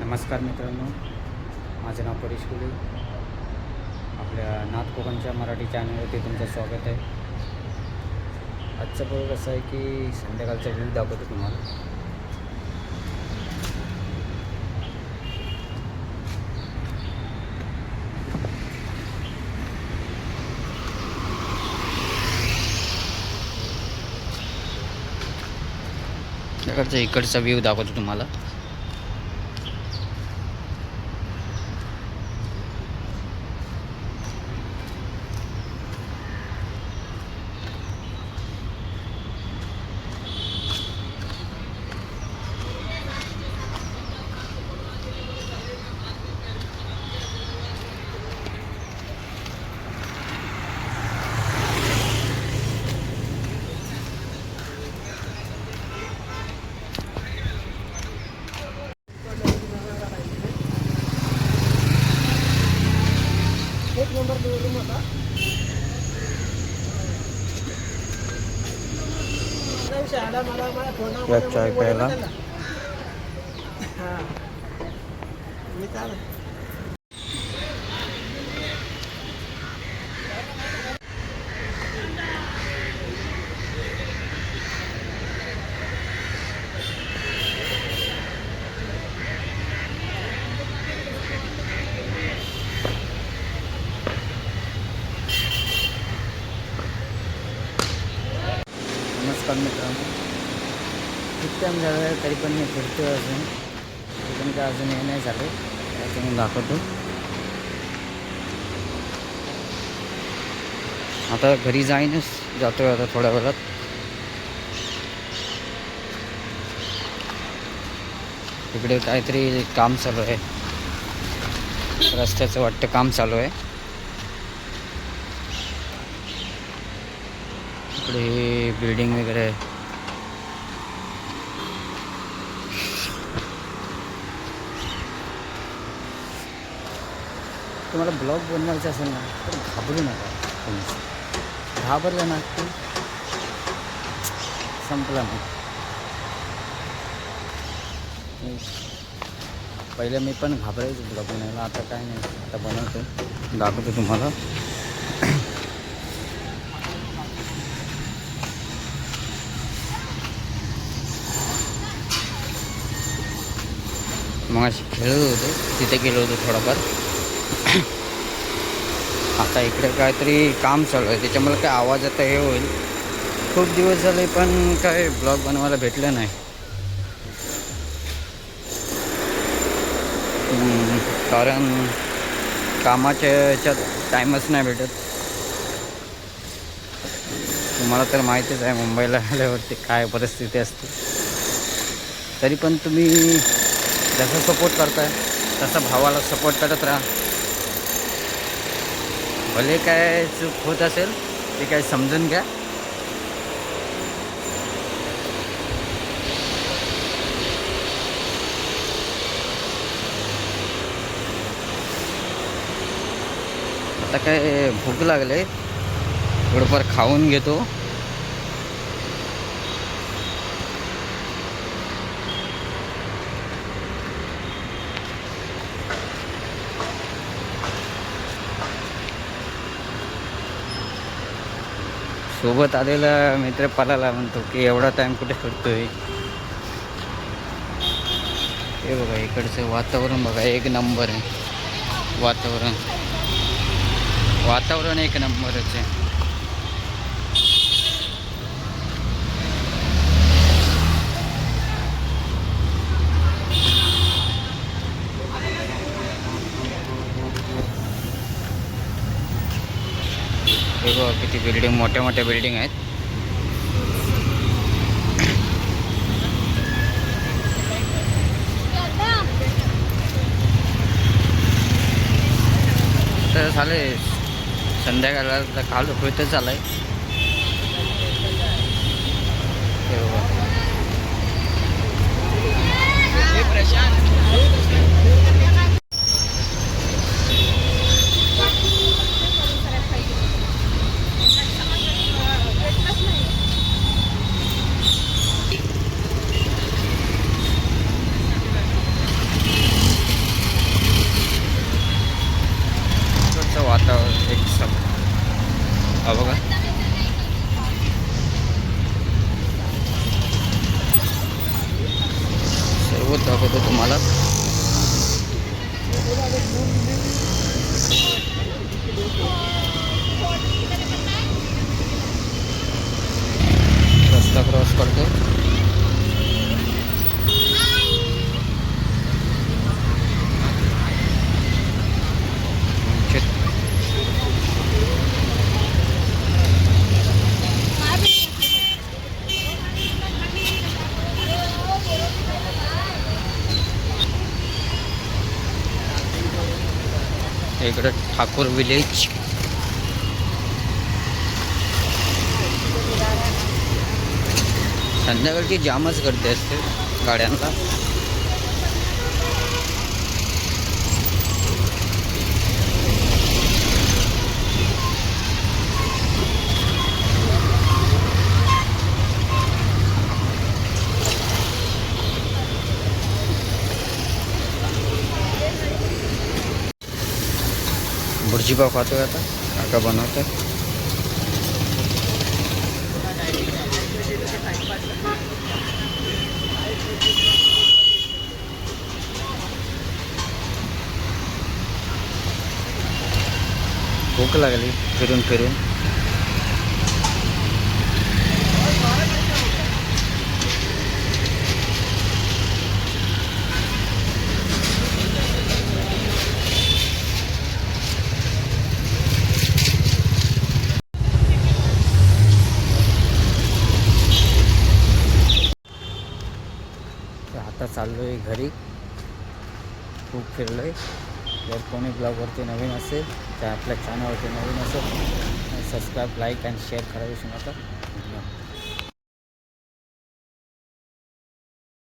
नमस्कार मित्रांनो. माझं नाव परेश कुले आपल्या नाथ कोकणच्या मराठी चॅनलवरती तुमचं स्वागत आहे. आजचं प्रयोग असं आहे की संध्याकाळचा व्ह्यू दाखवतो तुम्हाला. संध्याकाळचा इकडचा व्ह्यू दाखवतो तुम्हाला. चाय प्यायला. नमस्कार मित्रांनो खूप टाईम झाला आहे तरी पण मी फिरतो अजून. पण काय अजून हे नाही झालं. त्याचं मी दाखवतो. आता घरी जाईनच. जातो आता थोड्या वेळात. तिकडे काहीतरी काम चालू आहे. रस्त्याचं वाटतं काम चालू आहे. इकडे हे बिल्डिंग वगैरे. आहे तुम्हाला ब्लॉग बनवायचा असेल ना तर घाबरू नका. तुम्ही घाबरलं ना की संपला नाही. मी- पहिले मी पण घाबरायचो ब्लॉग बनायला आता काय नाही आता बनवतो दाखवतो तुम्हाला. मग अशी खेळत होतो. तिथे गेलो होतो थोडाफार. आता इकडे काहीतरी काम चालू आहे. त्याच्यामुळे काय आवाज आता हे होईल. खूप दिवस झाले पण काय ब्लॉग बनवायला भेटलं नाही. कारण कामाच्या ह्याच्यात टाईमच नाही भेटत. तुम्हाला तर माहितीच आहे मुंबईला आल्यावरती काय परिस्थिती असते. तरी पण तुम्ही जसं सपोर्ट करताय तसं भावाला सपोर्ट करत राहा. भले काय चूक होत असेल ते काय समजून घ्या. आता काय भूक लागले थोडंफार खाऊन घेतो. सोबत आलेला मित्र पलाला म्हणतो की एवढा टाईम कुठे करतोय हे बघा इकडचं वातावरण बघा एक नंबर आहे. वातावरण. वातावरण एक नंबरच आहे. हे बघा किती बिल्डिंग मोठ्या मोठ्या बिल्डिंग आहेत. तर झाले संध्याकाळला काल होतच झालं आहे बघा सोबत दाखवतो तुम्हाला. रस्ता क्रॉस करतो. इकडं ठाकूर विलेज संध्याकाळची जामच गर्दी असते गाड्यांना. भुर्जीपाव खातोय आता. काका बनवतो भूक लागली फिरून फिरून तर आता चाललो आहे घरी. खूप फिरलो आहे जर कोणी ब्लॉगवरती नवीन असेल तर आपल्या चॅनलवरती नवीन असेल सबस्क्राईब लाईक अँड शेअर करायला विसरू नका. धन्यवाद.